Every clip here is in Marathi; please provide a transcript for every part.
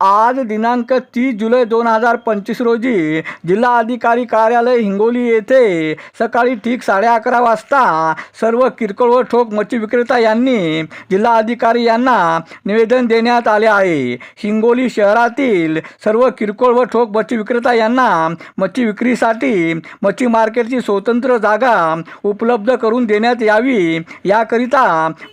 आज दिनांक तीस जुलै दोन हजार पंचवीस रोजी जिल्हा अधिकारी कार्यालय हिंगोली येथे सकाळी ठीक साडे अकरा वाजता सर्व किरकोळ व ठोक मच्छी विक्रेता यांनी जिल्हा अधिकारी यांना निवेदन देण्यात आले आहे. हिंगोली शहरातील सर्व किरकोळ व ठोक मच्छी विक्रेता यांना मच्छी विक्रीसाठी मच्छी मार्केटची स्वतंत्र जागा उपलब्ध करून देण्यात यावी. याकरिता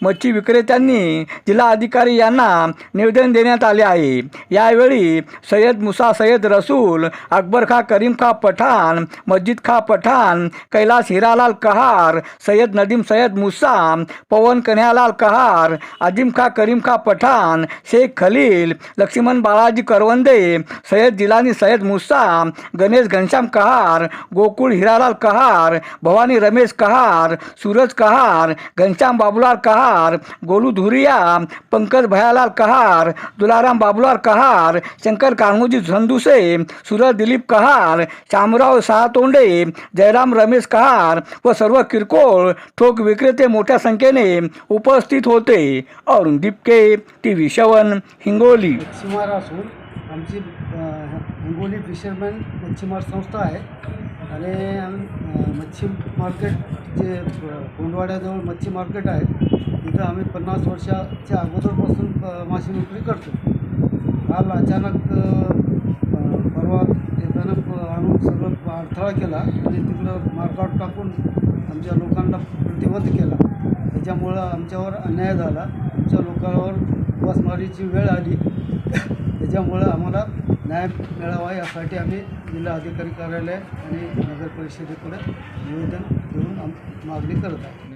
मच्छी विक्रेत्यांनी जिल्हा अधिकारी यांना निवेदन देण्यात आले आहे. यावेळी सय्यद मुसा सय्यद रसूल अकबर खा करीम खा पठाण मस्जिद खा पठाण कैलास हिरालाल कहार सय्यद नदीम सय्यद मुसा पवन कन्हैयालाल कहार अजीम खा करीम खा पठाण शेख खलील लक्ष्मण बाळाजी करवंदे सय्यद जिलानी सय्यद मुसा गणेश घनश्याम कहार गोकुळ हिरालाल कहार भवानी रमेश कहार सूरज कहार घनश्याम बाबूलाल कहार गोलू धुरिया पंकज भयालाल कहार दुलाराम बाबुलाल कहार शंकर कान्होजी झंदुसे सुरज दिलीप कहार शामराव सहातोंडे जयराम रमेश कहार व सर्व किरकोळ ठोक विक्रेते मोठ्या संख्येने उपस्थित होते. अरुण दिपके टी व्ही शवन हिंगोली. मच्छीमार असून आमची हिंगोली फिशरमॅन मच्छीमार संस्था आहे. आणि आम्ही मच्छी मार्केट जे कोंडवाड्याजवळ मच्छी मार्केट आहे तिथं आम्ही पन्नास वर्षाच्या अगोदरपासून अ, मासे विक्री करतो. काल अचानक अ, परवा येताना आणून सगळं अडथळा केला आणि तिकडं मार्कआउट टाकून आमच्या लोकांना प्रतिबंध केला. त्याच्यामुळं आमच्यावर अन्याय झाला. आमच्या लोकांवर उपासमारीची वेळ आली. त्याच्यामुळं आम्हाला न्याय मिळावा यासाठी आम्ही जिल्हा अधिकारी कार्यालय आणि नगर परिषदेकडे निवेदन देऊन आम मागणी करत आहे